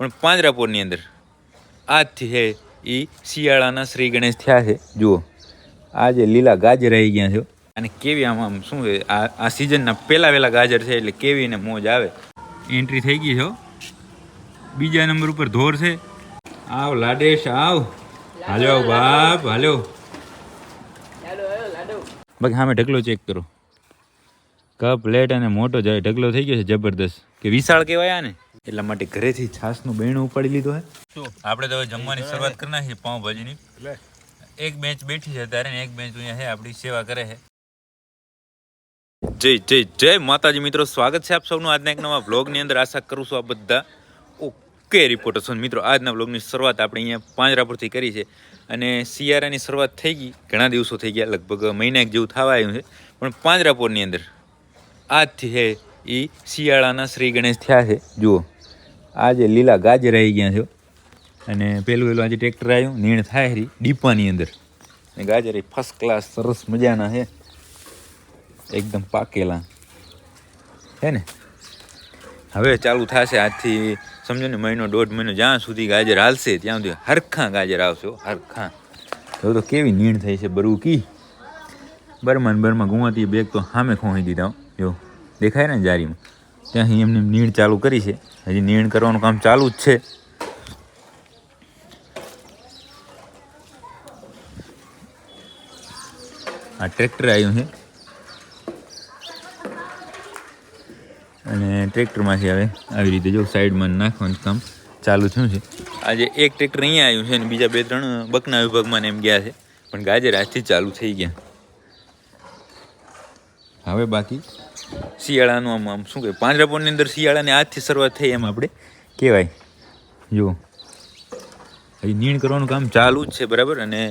પણ પાંજરાપોરની અંદર આજથી છે એ શિયાળાના શ્રી ગણેશ થયા છે. જુઓ, આ જે લીલા ગાજર આવી ગયા છે. અને કેવી આમ આમ શું છે? આ આ સિઝનના પહેલા વહેલા ગાજર છે એટલે કેવી ને મોજ આવે. એન્ટ્રી થઈ ગઈ છે. બીજા નંબર ઉપર ધોર છે. આવ લાડેશ, આવ. હાલ્યો, બાપ, હાલ્યો. બાકી સામે ઢગલો ચેક કરો. કપ પ્લેટ અને મોટો જાય, ઢગલો થઈ ગયો છે, જબરદસ્ત. કે વિશાળ કહેવાય આને? એટલા માટે ઘરેથી છાસનું બેણું ઉપાડી લીધું હે. આપણે તો હવે જમવાની શરૂઆત કરી નાખીએ પાઉંભાજીની. એક બેંચ બેઠી છે ત્યારે એક બેંચ અહીંયા છે આપણી સેવા કરે છે. જય જય જય માતાજી મિત્રો સ્વાગત છે આપ સૌનું આજના એક નવા વ્લોગની અંદર. આશા કરું છું આ બધા ઓકે રિપોર્ટર છો. મિત્રો આજના વ્લોગની શરૂઆત આપણે અહીંયા પાંજરાપુરથી કરી છે અને શિયાળાની શરૂઆત થઈ ગઈ. ઘણા દિવસો થઈ ગયા લગભગ મહિના એક જેવું થવા આવ્યું છે. પણ પાંજરાપોરની અંદર આજથી છે એ શિયાળાના શ્રી ગણેશ થયા છે. જુઓ, આ જે લીલા ગાજર આવી ગયા છે. અને પહેલું પહેલું આજે ટ્રેક્ટર આવ્યું નીણ થાય રહી ડીપાની અંદર. અને ગાજર એ ફર્સ્ટ ક્લાસ સરસ મજાના છે. એકદમ પાકેલા. હે ને? હવે ચાલુ થશે આજથી, સમજો ને, મહિનો દોઢ મહિનો, જ્યાં સુધી ગાજર હાલશે, ત્યાં સુધી હરખા ગાજર આવશે હરખા. હવે તો કેવી નીણ થઈ છે બરુ કી બરમાન બરમાં ગુવાતી બેગ તો સામે ખોહી દીધા. જો. દેખાય ને જારીમાં? ત્યાં એમને નીણ ચાલુ કરી છે. હજી નીણ કરવાનું કામ ચાલુ જ છે. આ ટ્રેક્ટર આવ્યું છે. અને ટ્રેક્ટરમાંથી હવે આવી રીતે જો સાઈડમાં નાખવાનું કામ ચાલુ થયું છે. આજે એક ટ્રેક્ટર અહીંયા આવ્યું છે અને બીજા બે ત્રણ બકના વિભાગમાં એમ ગયા છે. પણ ગાજર આજથી ચાલુ થઈ ગયા. હવે બાકી શિયાળાનું આમ આમ શું કહે પાંજરાપોળની અંદર શિયાળાની આજથી શરૂઆત થઈ એમ આપણે કહેવાય. જુઓ. હજી નીણ કરવાનું કામ ચાલુ જ છે, બરાબર? અને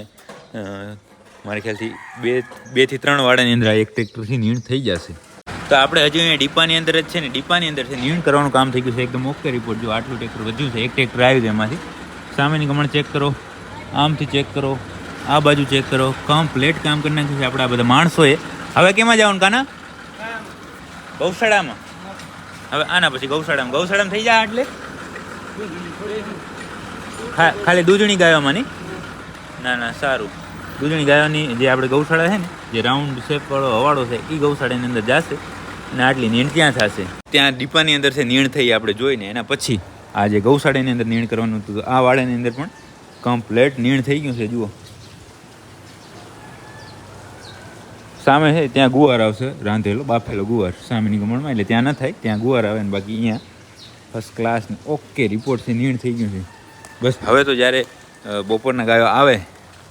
મારા ખ્યાલથી બે બેથી ત્રણ વાડાની અંદર આ એક ટ્રેક્ટરથી નીણ થઈ જશે. તો આપણે હજુ અહીંયા ડીપાની અંદર જ છે ને, ડીપાની અંદર છે નીણ કરવાનું કામ થઈ ગયું છે. એકદમ ઓકે રિપોર્ટ જો આટલું ટ્રેક્ટર વધ્યું છે. એક ટ્રેક્ટર આવ્યું છે એમાંથી. સામેની કમણ ચેક કરો, આમથી ચેક કરો, આ બાજુ ચેક કરો. કમ્પ્લેટ કામ કરી નાખ્યું છે આપણે બધા માણસોએ. હવે કેમાં જવાનું, કાના? ગૌશાળામાં? હવે આના પછી ગૌશાળામાં. ગૌશાળામાં થઈ જાય એટલે? ખાલી દૂધણી ગાયોમાંની ના ના, સારું. દૂધણી ગાયોની જે આપણે ગૌશાળા છે ને, જે રાઉન્ડ શેપવાળો હવાડો છે એ ગૌશાળાની અંદર જશે અને આટલી નીણ ત્યાં થશે? ત્યાં દીપાની અંદર છે નીણ થઈ આપણે જોઈને, એના પછી આ જે ગૌશાળાની અંદર નીણ કરવાનું હતું આ વાડાની અંદર પણ કમ્પ્લેટ નીણ થઈ ગયું છે, જુઓ. સામે છે, ત્યાં ગુવાર આવશે, રાંધેલો, બાફેલો ગુવાર સામેની ગમણમાં એટલે ત્યાં ન થાય, ત્યાં ગુવાર આવે ને બાકી અહીંયા ફર્સ્ટ ક્લાસ ઓકે રિપોર્ટથી નીણ થઈ ગયું છે. બસ હવે તો જ્યારે બપોરના ગાયો આવે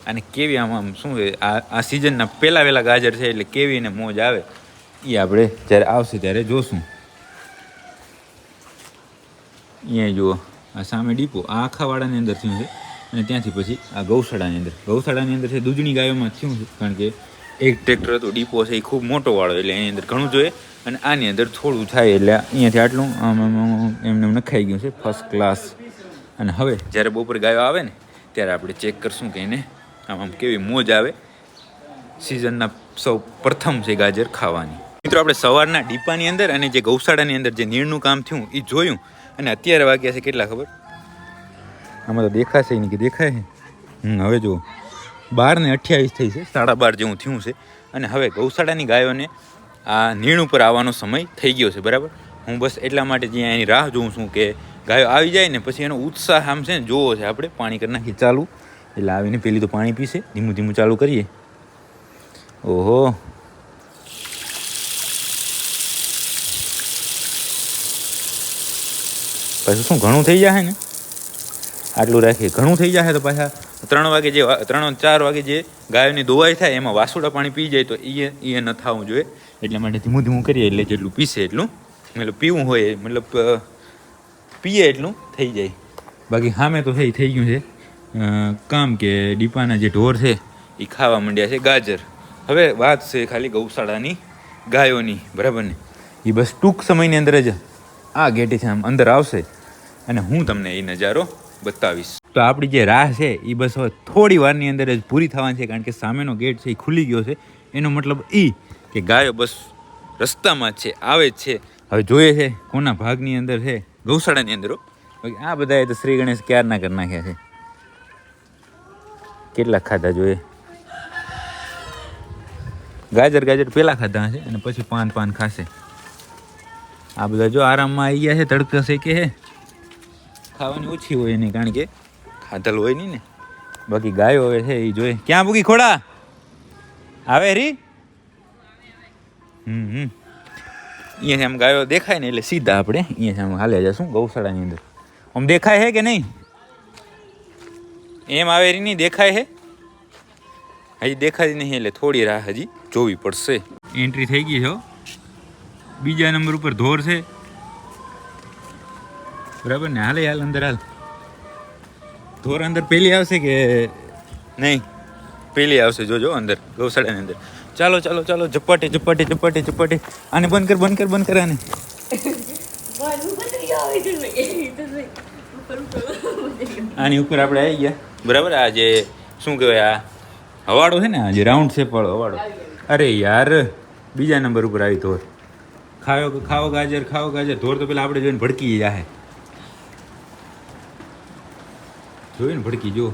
અને કેવી આમ આમ શું આ આ સિઝનના પહેલાં વહેલા ગાજર છે એટલે કેવી ને મોજ આવે એ આપણે જ્યારે આવશે ત્યારે જોશું. અહીંયા જુઓ, આ સામે ડીપો, આ આખાવાળાની અંદર થયું છે અને ત્યાંથી પછી આ ગૌશાળાની અંદર. ગૌશાળાની અંદર છે, દૂધની ગાયોમાં થયું છે, કારણ કે એક ટ્રેક્ટર હતું, ડીપો છે, એ ખૂબ મોટો વાળો એટલે એની અંદર ઘણું જોઈએ અને આની અંદર થોડું થાય એટલે અહીંયાથી આટલું, આમ એમને એમ નખાઈ ગયું છે ફર્સ્ટ ક્લાસ અને હવે જ્યારે બપોરે ગાયો આવે ને, ત્યારે આપણે ચેક કરશું કે એને આમ આમ કેવી મોજ આવે. સિઝનના સૌ પ્રથમ છે ગાજર ખાવાની. મિત્રો, આપણે સવારના ડીપાની અંદર અને જે ગૌશાળાની અંદર જે નીણનું કામ થયું, એ જોયું. અને અત્યારે વાગ્યા છે, કેટલા ખબર? આમાં તો દેખાશે નહીં કે દેખાય. હમ, હવે જુઓ. બાર ને અઠ્યાવીસ થઈ છે, સાડા બાર જેવું થયું છે. અને હવે ગૌશાળાની ગાયોને આ નીણ ઉપર આવવાનો સમય થઈ ગયો છે, બરાબર? હું બસ એટલા માટે જ્યાં એની રાહ જોઉં છું કે ગાયો આવી જાય ને પછી એનો ઉત્સાહ આમ છે ને જોવો છે આપણે, પાણી કરી નાખીએ ચાલુ. એટલે આવીને પેલી તો પાણી પીશે, ધીમું ધીમું ચાલુ કરીએ. ઓહો. પાછું શું, ઘણું થઈ જાય ને? આટલું રાખીએ. ઘણું થઈ જાય તો પાછા ત્રણ વાગે જે ત્રણ ચાર વાગે જે ગાયોની દોવાઈ થાય, એમાં વાસુડા પાણી પી જાય, તો એ એ ન થવું જોઈએ. એટલા માટે ધીમું ધીમું કરીએ, એટલે જેટલું પીશે એટલું. મતલબ પીવું હોય મતલબ પીએ એટલું, થઈ જાય. બાકી સામે તો થઈ થઈ ગયું છે. કામ કે ડીપાના જે ઢોર છે એ ખાવા માંડ્યા છે ગાજર. હવે વાત છે ખાલી ગૌશાળાની, ગાયોની, બરાબર ને? એ બસ ટૂંક સમયની અંદર જ આ ગેટેથી આમ અંદર આવશે. અને હું તમને એ નજારો બતાવીશ. તો આપણી જે રાહ છે એ બસ હવે થોડી વારની અંદર જ પૂરી થવાની છે, કારણ કે સામેનો ગેટ છે એ ખુલી ગયો છે. એનો મતલબ એ કે ગાયો બસ રસ્તામાં છે, આવે જ છે. હવે જોઈએ છે કોના ભાગની અંદર છે, ગૌશાળાની અંદર આ બધાએ તો શ્રી ગણેશ ક્યારના કરી નાખ્યા છે? કેટલા ખાધા જોઈએ? ગાજર ગાજર પેલા ખાધા હશે અને પછી પાન પાન ખાશે. આ બધા જો આરામમાં આવી ગયા છે, તડકા શેકે છે. ખાવાની ઓછી હોય એની, કારણ કે ખાધલ હોય નહીં ને. બાકી ગાયો હવે છે એ જોઈએ. ક્યાં પૂગી ખોડા? આવે રી? હમ હમ. અહીંયાથી આમ ગાયો દેખાય ને એટલે સીધા આપણે અહીંયાથી આમ હાલે જશું ગૌશાળાની અંદર. આમ દેખાય છે કે નહીં? એમ આવે રી નહીં, દેખાય છે હજી દેખાય નહીં એટલે થોડી રાહ હજી જોવી પડશે. એન્ટ્રી થઈ ગઈ છે હો. બીજા નંબર ઉપર ધોર છે. બરાબર ને? હાલે, હાલ, અંદર હાલ. ધોર અંદર પેલી આવશે કે નહીં, પેલી આવશે, જોજો અંદર, ગૌશાળાની અંદર. ચાલો ચાલો ચાલો, ઝપાટે ઝપાટે ઝપાટે ઝપાટે. આને બંધ કર બંધ કર બંધ કર આને. આની ઉપર આપણે આવી ગયા. બરાબર, આ જે, શું કહેવાય, આ હવાડો છે ને, આ જે રાઉન્ડ છે વાળો હવાડો. અરે યાર, બીજા નંબર ઉપર આવી ધોર ખાવો ખાઓ ગાજર ખાઓ ગાજર. ધોર તો પેલા આપણે જોઈને ભડકી જાહે જોઈને ભડકી જો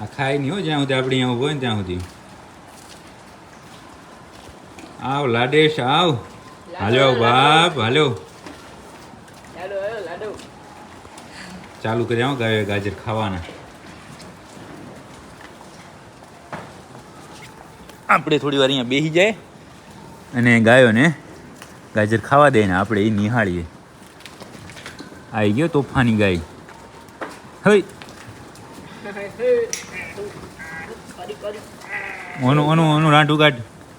આ ખાય નહીં હોય જ્યાં સુધી આપણે અહીંયા હોય ને ત્યાં સુધી. આવ લાડેશ આવ. હાલો બાપ હાલો ચાલુ કરી આવો ગાય ગાજર ખાવાના. આપણે થોડી વાર અહીંયા બેસી જાય. અને ગાયોને ગાજર ખાવા દે ને આપણે એ નિહાળીએ. આવી ગયો તોફાની ગાય. હઈ. ઓનું ઓનું ઓનું રાંટું કાઢ.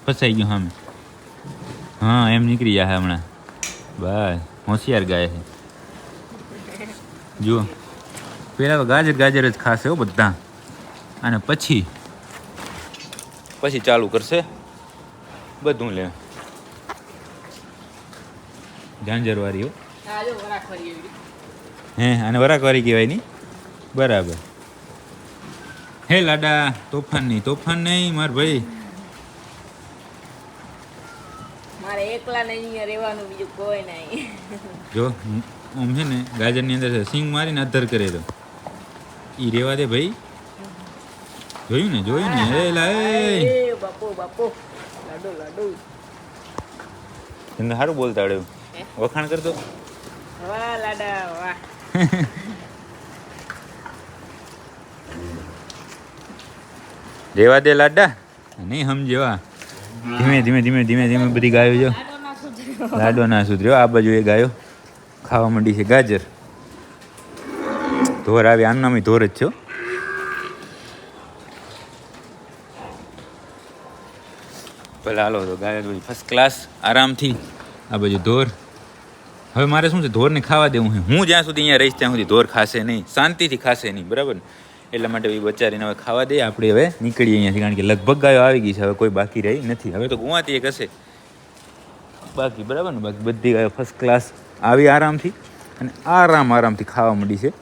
ફસાઈ ગયું સામે હા, એમ નીકળી જાય હમણાં. બસ, હોશિયાર ગાય છે જુઓ. પહેલાં ગાજર ગાજર જ ખાશે હો બધા. અને પછી? પછી ચાલુ કરશે. બધું લે. ઝાંઝરવાળી હો હે અને વરાકવારી કહેવાય નહીં બરાબર. હે લાડા તોફાન નહીં તોફાન નહીં માર ભાઈ. મારે એકલા ને રહેવાનું બીજું કોઈ નહીં. જો આમ છે ને ગાજરની અંદર છે સિંગ મારીને અધર કરે તો. ઈ રેવા દે ભાઈ. જોયું ને જોયું ને એ લા એ. બાપો બાપુ. લાડો લાડુ. લાડુ સારું બોલતા આવડે વખાણ કરતો વાહ લાડા વાહ. રેવા દે લાડા. નહીં સમજેવા ધીમે ધીમે ધીમે ધીમે ધીમે બધી ગાયો જો. લાડો ના સુધર્યો. આ બાજુ એ ગાયો ખાવા માંડી છે ગાજર. ધોર આવી આનું નામ ય ધોર જ છો હો. હાલો તો ગાયો ફર્સ્ટ ક્લાસ આરામથી. આ બાજુ ધોર. હવે મારે શું છે ધોરને ખાવા દેવું છે. હું જ્યાં સુધી અહીંયા રહીશ, ત્યાં સુધી ધોર ખાશે નહીં. શાંતિથી ખાશે નહીં, બરાબર એટલા માટે એ બચારીને હવે ખાવા દઈએ આપણે હવે નીકળીએ અહીંયાથી, કારણ કે લગભગ ગાયો આવી ગઈ છે, હવે કોઈ બાકી રહી નથી. હવે તો ગુવાતી એક હશે. બાકી, બરાબર ને? બાકી બધી ગાયો ફર્સ્ટ ક્લાસ આવી આરામથી અને આરામ આરામથી ખાવા મળી છે.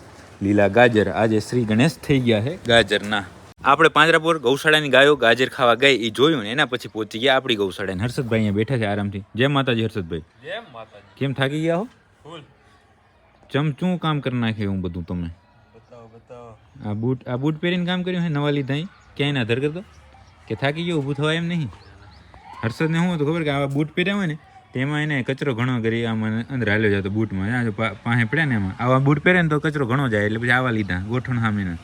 લીલા ગાજર આજે શ્રી ગણેશ થઈ ગયા છે. ગાજરના આપણે પાંજરાપુર ગૌશાળાની ગાયો ગાજર ખાવા ગઈ એ જોયું ને એના પછી પહોંચી ગયા આપણી ગૌશાળાને હર્ષદભાઈ અહીંયા બેઠા છે આરામથી. જય માતાજી હર્ષદભાઈ. જેમ માતાજી. કેમ થાકી ગયા હો? ચમચું કામ કરી નાખ્યું હું બધું તમે બતાવો બતાવો. આ બૂટ આ બૂટ પહેરીને કામ કર્યું હે? નવા લીધા ક્યાંય ના ધર કરતો? કે થાકી ગયો ઊભું થવાય એમ નહીં. હર્ષદને શું હતું ખબર કે આવા બૂટ પહેર્યા હોય ને તેમાં એને કચરો ઘણો કરી આમ અંદર હાલ્યો જતો બૂટમાં. પાસે પડ્યા ને એમાં. આવા બૂટ પહેરે ને તો કચરો ઘણો જાય એટલે પછી આવા લીધા ગોઠણ સામેના.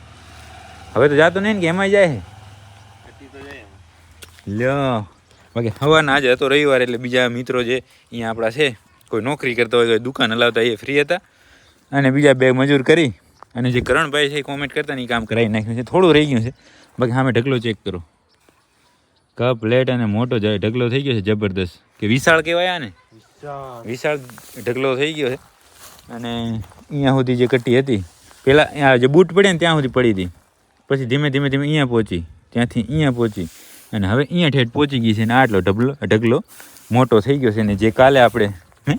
હવે તો જાતો નહીં ને કે એમાં જાય. લ્યો. બાકી હવાના આજે હતો રવિવાર એટલે બીજા મિત્રો જે અહીંયા આપણા છે કોઈ નોકરી કરતા હોય કોઈ દુકાન હલાવતા એ ફ્રી હતા. અને બીજા બે મજૂર કરી અને જે કરણભાઈ છે એ કોમેન્ટ કરતા નહીં કામ કરાવી નાખ્યું છે. થોડું રહી ગયું છે. બાકી સામે ઢગલો ચેક કરો. કપ પ્લેટ અને મોટો ઢગલો થઈ ગયો છે જબરદસ્ત. કે વિશાળ કહેવાય આને? વિશાળ. વિશાળ ઢગલો થઈ ગયો છે. અને અહીંયા સુધી જે કટ્ટી હતી પહેલાં અહીંયા જે બૂટ પડ્યા ને ત્યાં સુધી પડી હતી. પછી ધીમે ધીમે ધીમે અહીંયા પહોંચી. ત્યાંથી અહીંયા પહોંચી. અને હવે અહીંયા ઠેઠ પહોંચી ગઈ છે અને આટલો ઢગલો ઢગલો મોટો થઈ ગયો છે ને જે કાલે આપણે, હે.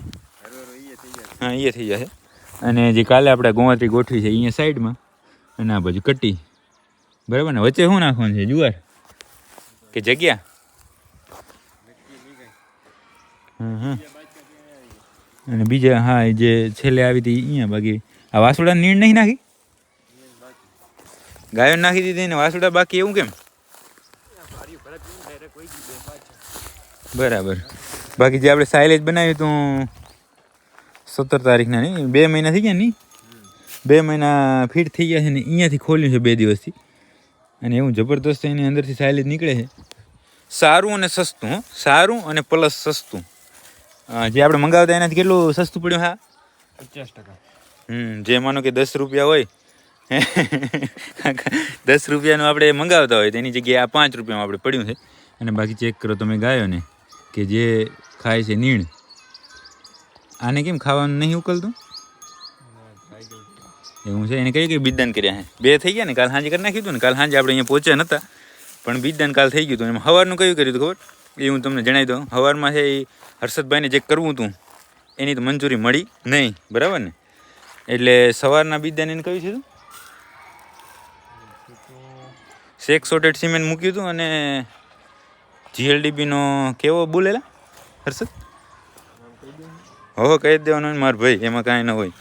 હા, અહીંયા થઈ જશે અને જે કાલે આપણે ગોવાત્રી ગોઠવી છે અહીંયા સાઈડમાં. અને આ બાજુ કટ્ટી બરાબર ને? વચ્ચે શું નાખવાનું છે? જુવાર? કે જગ્યા? હા હા અને બીજા, હા જે છેલ્લે આવી હતી અહીંયા બાકી. આ વાસુડા નીણ નહીં નાખી? ગાયો નાખી દીધી ને વાસુડા બાકી એવું કેમ? બરાબર. બાકી જે આપણે સાયલેજ બનાવ્યું હતું સત્તર તારીખના નહીં બે મહિના થઈ ગયા નહીં? બે મહિના ફિટ થઈ ગયા છે ને અહીંયાથી ખોલ્યું છે બે દિવસથી. અને એવું જબરદસ્ત એની અંદરથી સાયલેજ નીકળે છે. સારું અને સસ્તું સારું અને પ્લસ સસ્તું. જે આપણે મંગાવતા એનાથી કેટલું સસ્તું પડ્યું હા? પચાસ ટકા. હમ જે માનો કે દસ રૂપિયા હોય દસ રૂપિયાનું આપણે મંગાવતા હોય તેની જગ્યાએ આ પાંચ રૂપિયામાં આપણે પડ્યું છે. અને બાકી ચેક કરો તમે ગાયો ને, કે જે ખાય છે નીણ. આને કેમ ખાવાનું નહીં ઉકલતું? એવું છે? એને કઈ કઈ બીજદાન કર્યા છે? બે થઈ ગયા ને, કાલ સાંજે કરી નાખ્યું હતું ને, કાલ સાંજે આપણે અહીંયા પહોંચ્યા નહોતા પણ બીજદાન કાલ થઈ ગયું હતું. એમાં હવારનું કયું કર્યું હતું ખબર? એ હું તમને જણાવી દઉં. હવારમાં છે એ હર્ષદભાઈને જે કરવું હતું, એની તો મંજૂરી મળી નહીં. બરાબર ને? એટલે સવારના બીજદાન એને કયું છે તું શેક સોટેડ સિમેન્ટ મૂક્યું હતું અને જીએલડીબીનો કેવો બોલેલા? હર્ષદ? હો કહી દેવાનો માર ભાઈ, એમાં કાંઈ ન હોય.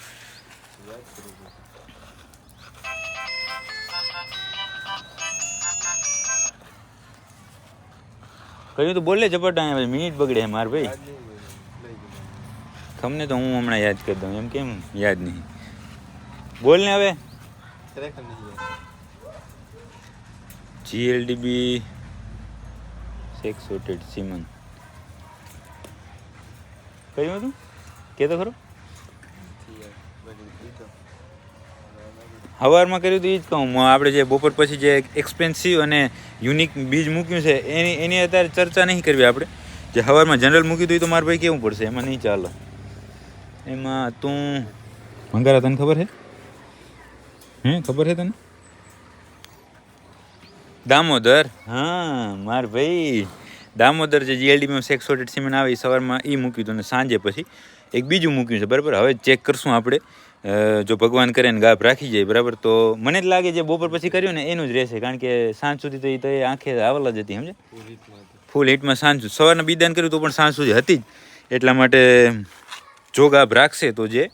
કહ્યું તો બોલે ઝપટ ભાઈ મિનિટ બગડે માર ભાઈ. તમને તો હું હમણાં યાદ કરી દઉં, એમ કેમ? યાદ નહીં. બોલ ને હવે. ખરેખર નહીં જીએલડીબી સેક્સ સોટેડ સીમન. કયું હતું? કે તો ખરો? હવારમાં કર્યું તો એ જ કહું. આપણે જે બપોર પછી જે એક્સપેન્સિવ અને યુનિક બીજ મૂક્યું છે, એની એની અત્યારે ચર્ચા નહીં કરવી આપણે. જે હવારમાં જનરલ મૂક્યું હતું તો મારા ભાઈ કેવું પડશે? એમાં નહીં ચાલે. એમાં તું મંગારા, તને ખબર છે? હે ખબર છે તને? દામોદર? હા માર ભાઈ. દામોદર જે જીએલડીમાં સેક્સ સોટેડ સિમેન્ટ આવે એ સવારમાં એ મૂક્યું હતું અને સાંજે પછી એક બીજું મૂક્યું છે બરાબર? હવે ચેક કરશું આપણે. જો ભગવાન કરે ને ગાભ રાખી જાય બરાબર? તો મને જ લાગે જે બપોર પછી કર્યું ને એનું જ રહેશે કારણ કે સાંજ સુધી તો એ તો એ આંખે આવેલા જ હતી સમજે ફૂલ હિટમાં સાંજ સુધી. સવારના બીદાન કર્યું તો પણ સાંજ સુધી હતી જ. એટલા માટે જો ગાભ રાખશે તો જે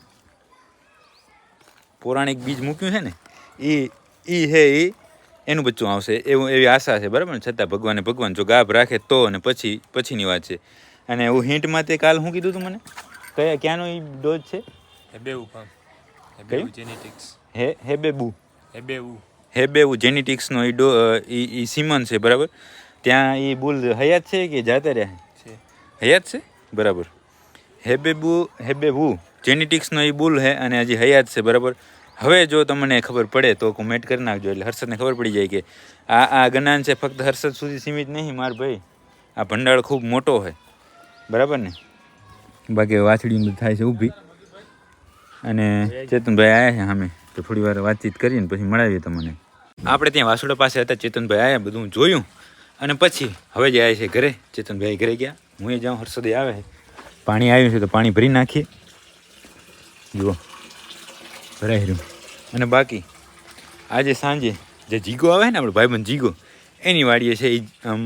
પૌરાણિક બીજ મૂક્યું છે ને એ એ હે એ એનું બચ્ચું આવશે. એવું એવી આશા છે બરાબર છતાં ભગવાને ભગવાન જો ગાભ રાખે તો અને પછી પછીની વાત છે. અને હું હિન્ટમાં તે કાલ શું કીધું તું મને? કયા ક્યાંનો એ ડોઝ છે? હેબેવું ફાર્મ? જેનેટિક્સ હે હેબેબુ. હેબેવું હેબેવું જેનેટિક્સનો એ ડો એ સીમન છે બરાબર? ત્યાં એ બુલ હયાત છે કે જાતા રહે છે. હયાત છે? બરાબર. હેબેબુ હેબેબુ. જેનેટિક્સનો એ બુલ છે અને હજી હયાત છે બરાબર? હવે જો તમને ખબર પડે તો કોમેન્ટ કરી નાખજો. એટલે હર્ષદને ખબર પડી જાય કે આ આ જ્ઞાન છે, ફક્ત હર્ષદ સુધી સીમિત નહીં, માર ભાઈ. આ ભંડાળ ખૂબ મોટો હોય બરાબર ને? બાકી વાછડી થાય છે ઊભી. અને ચેતનભાઈ આવ્યા છે સામે. તો થોડી વાર વાતચીત કરીને પછી મળાવીએ તમને. આપણે ત્યાં વાસુડા પાસે હતા, ચેતનભાઈ આવ્યા બધું જોયું. અને પછી હવે જ આવ્યા છે ઘરે, ચેતનભાઈ ઘરે ગયા. હું એ જાઉં, હર્ષદે આવે પાણી આવ્યું છે તો પાણી ભરી નાખીએ. જુઓ. ભરાઈ અને બાકી, આજે સાંજે જે જીગો આવે ને આપણે ભાઈબંધ જીગો, એની વાડીએ છે એ આમ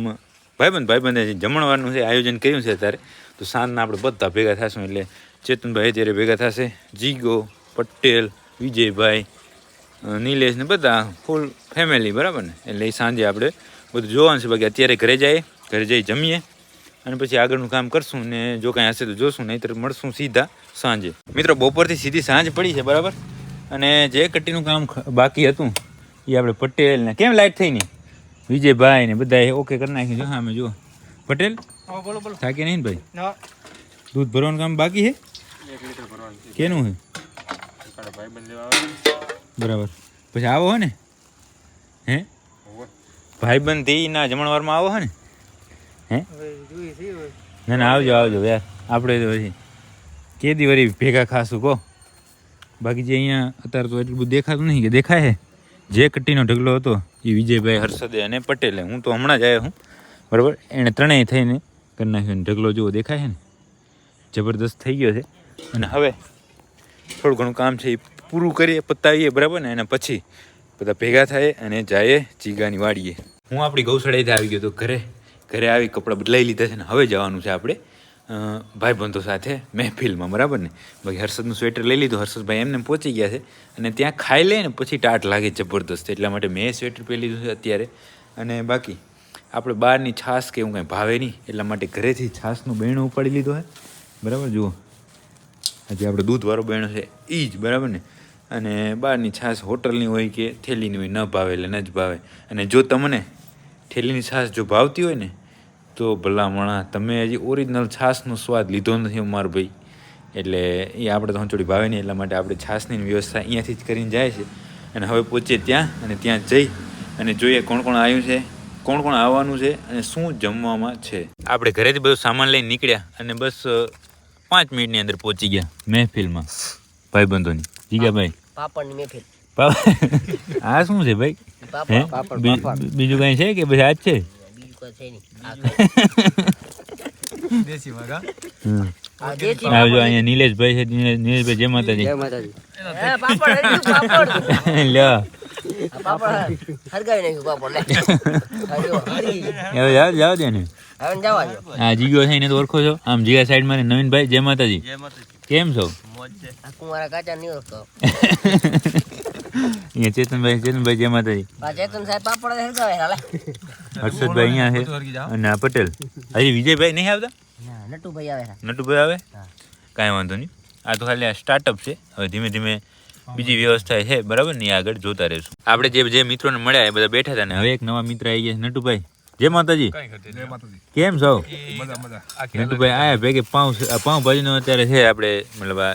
ભાઈબંધ, ભાઈબંધે જમણવારનું છે આયોજન કર્યું છે અત્યારે, તો સાંજના આપણે બધા ભેગા થશું એટલે ચેતનભાઈ અત્યારે ભેગા થશે. જીગો, પટેલ, વિજયભાઈ નિલેશ ને બધા ફૂલ ફેમિલી બરાબર ને? એટલે એ સાંજે આપણે બધું જોવાનું છે. બાકી અત્યારે ઘરે જઈએ, ઘરે જઈ જમીએ અને પછી આગળનું કામ કરશું ને જો કાંઈ હશે તો જોશું, નહીંતર મળશું સીધા સાંજે. મિત્રો, બપોરથી સીધી સાંજ પડી છે, બરાબર? અને જે કટ્ટીનું કામ બાકી હતું એ આપણે પટેલને કેમ લાઈટ થઈ નહીં? વિજયભાઈ ને બધા ઓકે કરી નાખ્યું જો હા અમે જુઓ. પટેલ? હા બોલો બોલો. થાકી નહીં ને ભાઈ? ના. દૂધ ભરવાનું કામ બાકી છે? એક લીટર ભરવાનું છે. કેનું છે? તારા ભાઈબંધ લેવા આવે બરાબર. પછી આવો હો ને. હે. ભાઈબંધ ધીના જમણવારમાં આવો હે ને. હે? ના ના આવજો આવજો યાર. આપણે તો પછી કેદી વરી ભેગા ખાશું કહો. બાકી જે અહીંયા અત્યારે તો એટલું બધું દેખાતું નહીં કે દેખાય છે. જે કટ્ટીનો ઢગલો હતો એ વિજયભાઈ હર્ષદે અને પટેલે. હું તો હમણાં જ આવ્યો હું બરાબર? એણે ત્રણેય થઈને કરી નાખ્યો ઢગલો જેવો દેખાય છે ને. જબરદસ્ત થઈ ગયો છે. અને હવે થોડું ઘણું કામ છે એ પૂરું કરીએ, પતાવીએ, બરાબર ને? એના પછી બધા ભેગા થાય અને જાય ચીગાની વાડીએ. હું આપણી ગૌશાળાએથી આવી ગયો તો ઘરે ઘરે આવી કપડાં બદલાઈ લીધા છે ને હવે જવાનું છે આપણે. ભાઈબંધો સાથે મહેફિલમાં, બરાબર ને? બાકી હર્ષદનું સ્વેટર લઈ લીધું, હર્ષદભાઈ એમને પહોંચી ગયા છે અને ત્યાં ખાઈ લે ને પછી ટાટ લાગે જબરદસ્ત, એટલા માટે મેં સ્વેટર પહેરી લીધું છે અત્યારે. અને બાકી, આપણે બહારની છાશ કે એવું કાંઈ ભાવે નહીં, એટલા માટે ઘરેથી છાશનું બહેણું ઉપાડી લીધું છે. બરાબર, જુઓ. હજી આપણે દૂધવાળો બહેણો છે એ જ, બરાબર ને? અને બહારની છાશ હોટલની હોય કે થેલીની હોય, ન ભાવે એટલે ન જ ભાવે. અને જો તમને થેલીની છાશ જો ભાવતી હોય ને તો ભલામણા તમે હજી ઓરિજિનલ છાશનો સ્વાદ લીધો નથી મારો ભાઈ. એટલે એ આપણે તો હંચોડી ભાવે નહીં એટલા માટે આપણે છાશની વ્યવસ્થા અહીંયાથી જ કરીને જાય છે. અને હવે પહોંચીએ ત્યાં અને ત્યાં જઈ અને જોઈએ કોણ કોણ આવ્યું છે કોણ કોણ આવવાનું છે અને શું જમવામાં છે. આપણે ઘરેથી બધું સામાન લઈને નીકળ્યા અને બસ પાંચ મિનિટની અંદર પહોંચી ગયા મહેફિલમાં ભાઈબંધોની. જીગાભાઈ પાપડની મહેફિલ. પા- આ શું છે ભાઈ? બીજું કઈ છે કે પછી આ છે? કોઈ છે નહીં. દેશી વાગા હમ. આ દેશી આ જો અહીંયા નીલેશભાઈ છે નીલેશભાઈ જય માતાજી. નવીનભાઈ જય માતાજી. કેમ છો? કુંવારા કાચા નહીં ઓળખતો. અહીંયા ચેતનભાઈ ચેતનભાઈ જય માતાજી ચેતન સાહેબ પાપડ હરગાવે હાલે. હર્ષદભાઈ અહીંયા છે અને આ પટેલ. હજી વિજયભાઈ નહીં આવતા? નટુભાઈ આવે નટુભાઈ આવે? કાંઈ વાંધો નહીં. આ તો ખાલી આ સ્ટાર્ટઅપ છે. હવે ધીમે ધીમે બીજી વ્યવસ્થા છે. બરાબર? ને આગળ જોતા રહેશું. આપણે જે જે મિત્રોને મળ્યા એ બધા બેઠા હતા ને હવે એક નવા મિત્ર આવી ગયા નટુભાઈ. જય માતાજી. કેમ છો? નટુભાઈ આયા ભેગે પાઉં પાઉંભાજીનો અત્યારે છે આપણે મતલબ આ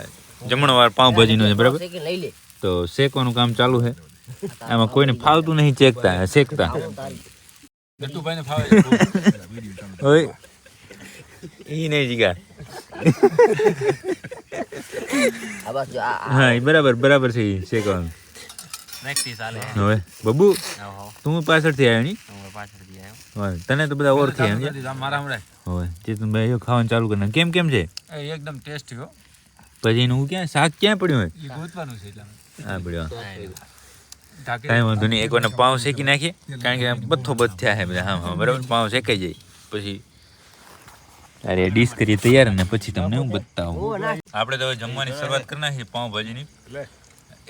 જમણવાર પાઉંભાજીનો છે બરાબર? લઈ લે. તો શેકવાનું કામ ચાલુ છે. આમાં કોઈને ફાવતું નહીં ચેકતા શેકતા. આવું તારી. નટુભાઈને ફાવે ઓય. ઈ નહીં જીગા આ બસ જો આ આ. હા ઈ બરાબર બરાબર છે ઈ શેકવાનું. નેક્સ્ટ ચાલે હવે બબુ તું પાછળથી આવ્યો ની પાછળથી આવ્યો. હોય તને તો બધા ઓળખે એમ છે મારા હમણાં. હોય ચેતનભાઈ જો ખાવાનું ચાલુ કરીને કેમ કેમ છે? એ એકદમ ટેસ્ટી હો. પછી એનું ક્યાં શાક ક્યાં પડ્યું હોય? એ ગોતવાનું છે એટલે. હા બળ્યો ઢાંકી કાંઈ વાંધો નહીં એકવાર પાઉં શેકી નાખીએ કારણ કે બથો બથ થયા છે બધા હા હા બરાબર પાઉં શેકાઈ જાય. પછી અરે ડીશ કરીએ તૈયાર ને પછી તમને હું બતાવું. આપણે તો જમવાની શરૂઆત કરી નાખીએ પાઉં ભાજીની.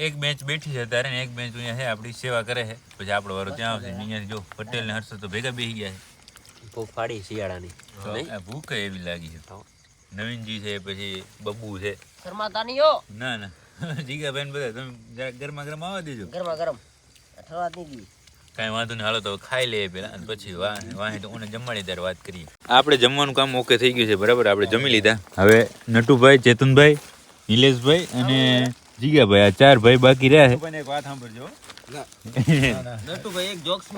એક બેંચ બેઠી છે ત્યારે એક બેંચ અહીંયા છે આપણી સેવા કરે છે. પછી આપણો વારો ત્યાં આવશે અહીંયા જો પટેલ ને હર્ષદ તો ભેગા બેસી ગયા છે. ભૂખ પાડી શિયાળાની. ભૂખ એવી લાગી છે. નવીનજી છે પછી બબુ છે. શરમાતા નહીં ના ના. જીગાભાઈ ને બધા તમે જરાક ગરમા ગરમ આવવા દેજો. ગરમા ગરમ. ઠરવા નહીં દીધી. કાંઈ વાંધો નહીં હાલો તો ખાઈ લઈએ પેલા અને પછી વાહ વાહે તો ઓને જમવાની ત્યારે વાત કરીએ. આપણે જમવાનું કામ ઓકે થઈ ગયું છે બરાબર? આપણે જમી લીધા. હવે નટુભાઈ ચેતનભાઈ નિલેશભાઈ અને જીગાભાઈ આ ચાર ભાઈ બાકી રહ્યા છે. એક વાત સાંભળજો.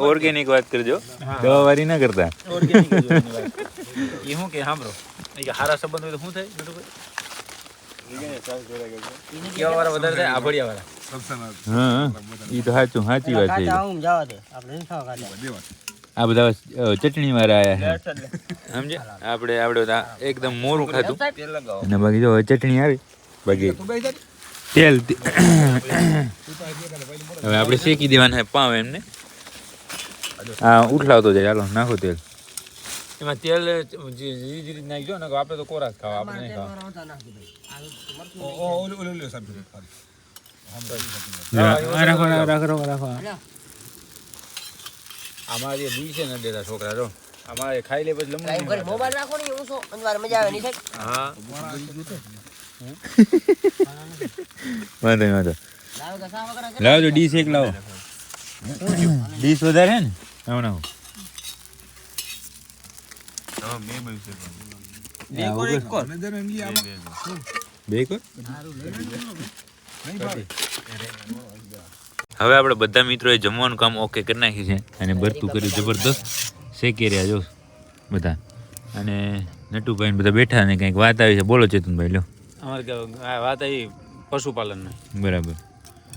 ઓર્ગેનિક વાત કરજો. દવાવારી ના કરતા. એ શું કે સાંભળો. હારા સંબંધ હોય તો શું થાય નટુભાઈ? આ બધા અ, ચટણી વાળા આયા છે સમજે આપણે આપણે બધા એકદમ મોરું ખાધું અને બાકી જો હવે ચટણી આવી બાકી તેલ તે- હવે આપણે શેકી દેવાના છે પાવ એમને હા ઉઠલાવતો જાય ચાલો નાખો તેલ એમાં તેલ જે જે રીતે નાખજો ને આપણે તો કોરા ખાવા આપણે નહીં ખાવા. આ રાખો રાખો રાખો રાખો. અમારે બી છે ને ડેરા છોકરા જો અમારે ખાઈ લે પછી લંબુ મોબાઈલ રાખો ને એવું શું? અંજવાર મજા આવે નહીં હા. વાંધો વાંધો લાવજો ડીશ એક લાવો. ડીશ વધારે ને? આવો. નાખો બે કર હવે આપણે બધા મિત્રોએ જમવાનું કામ ઓકે કરી નાખ્યું છે અને ભરતું કર્યું જબરદસ્ત. શેકી રહ્યા જો બધા? અને નટુભાઈ બધા બેઠા અને કંઈક વાત આવી છે. બોલો ચેતનભાઈ લો અમારે વાત આવી પશુપાલનની. બરાબર.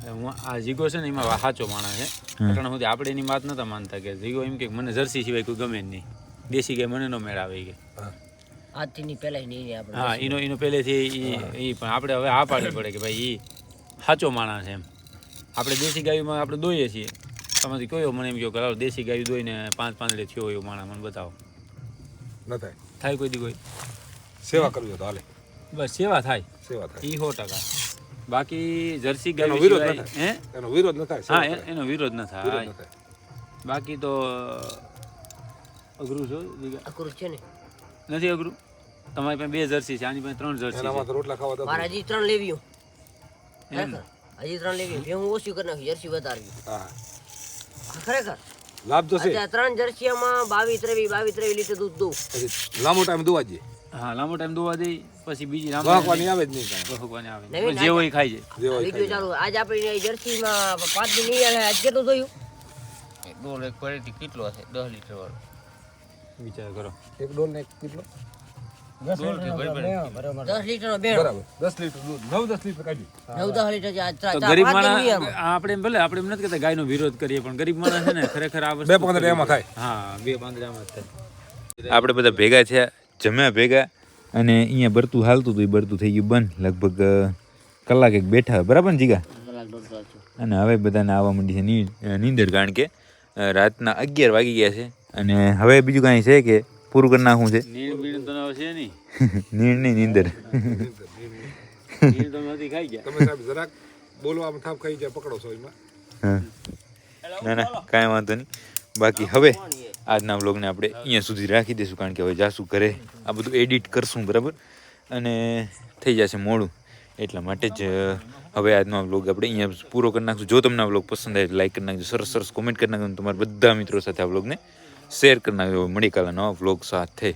હું આ જીગો છે ને એમાં સાચો માણસ છે. કારણ સુધી આપણે એની વાત નતા માનતા કે જીગો એમ કે મને જર્સી સિવાય કોઈ ગમે જ નહીં. દેશી ગાય મને નો મેળ આવી ગયો. આજથી ની પહેલા નહીં આપણે. હા એનો એનો પહેલેથી એ ઈ પણ આપણે હવે આ પાડવી પડે કે ભાઈ એ સાચો માણસ છે એમ. આપણે દેશી ગાયમાં આપણે દોઈએ છીએ. તમારી કયો મને એમ કહો કે દેશી ગાય દોઈને પાંચ પાંચ લે થયો એવો માણસ મને બતાવો. થાય. કોઈ દી કોઈ. સેવા કરવી હોય તો હાલે. બસ સેવા થાય. સેવા થાય. એ સો ટકા. બાકી જર્સી એનો ગાય વિરોધ ન હે? એનો વિરોધ ન થાય હા થાય. એનો વિરોધ ન થાય. ન થાય. બાકી તો અઘરું છો અઘરું છે ને. નથી અઘરું? તમારી પાસે બે જર્સી છે આની પાસે ત્રણ જર્સી એનામાં છે. તો રોટલા ખાવા મારે હજી ત્રણ લેવી એમ. હજી ત્રણ લેવી બે હું ઓછી કરી નાખી જર્સી વધારવી. હા. ખરેખર? લાભ તો છે. ત્રણ જર્સીમાં બાવીસ ત્રેવીસ બાવીસ ત્રેવીસ લીટર દૂધ દઉં. લાંબો ટાઈમ દોવા જઈએ હા લાંબો ટાઈમ દોવા દઈ પછી બીજી વાહકવાની આવે જ નહીં કાંઈ. આવે. જે હોય ખાઈ જાય. જે હોય બીજું ચાલુ. આજ આપણે જર્સીમાં પાંચ દિન નહીં આજ કેટલું જોયું દોઢ એક ક્વોલિટી કેટલો હશે? દસ લીટર વાળો. વિચાર કરો. એક ડોલ ને કેટલો દસ લીટર નો બરાબર. દસ લીટર દૂધ નવ દસ લીટર કાઢ્યું નવ દસ લીટર છે. આજ તો ચાર- ગરીબ માણસ આપણે ભલે આપણે એમ નથી કહેતા ગાયનો વિરોધ કરીએ પણ ગરીબ માણસ છે ને ખરેખર આ બે પાંદડા એમાં થાય. હા બે પાંદડામાં જ થાય. આપણે બધા ભેગા થયા જમ્યા ભેગા અને અહીંયા બરતું હાલતું હતું એ બરતું થઈ ગયું બંધ. લગભગ કલાક એક બેઠા બરાબર ને જીગા? અને હવે બધાને આવવા માંડી છે નીંદર કારણ કે રાતના અગિયાર વાગી ગયા છે. અને હવે બીજું કાંઈ છે કે પૂરું કરી નાખવું છે. નીણ બીણ તો ના છે નહીં. નીંદ નહીં નીંદર. નીણ તો નથી ખાઈ ગયા. તમે સાહેબ જરાક બોલવામાં થાપ ખાઈ જાય પકડો છો એમાં. હા. ના ના કાંઈ વાંધો નહીં. બાકી હવે આજના બ્લોગને આપણે અહીંયા સુધી રાખી દઈશું કારણ કે હવે જાશું ઘરે આ બધું એડિટ કરશું બરાબર? અને થઈ જશે મોડું. એટલા માટે જ હવે આજનો બ્લોગ આપણે અહીંયા પૂરો કરી નાખશું. જો તમને આ બ્લોગ પસંદ આવે લાઈક કરી નાખજો સરસ સરસ કોમેન્ટ કરી નાખજો તમારા બધા મિત્રો સાથે આ વ્લોગને શેર કરનાર નવા વ્લોગ સાથે.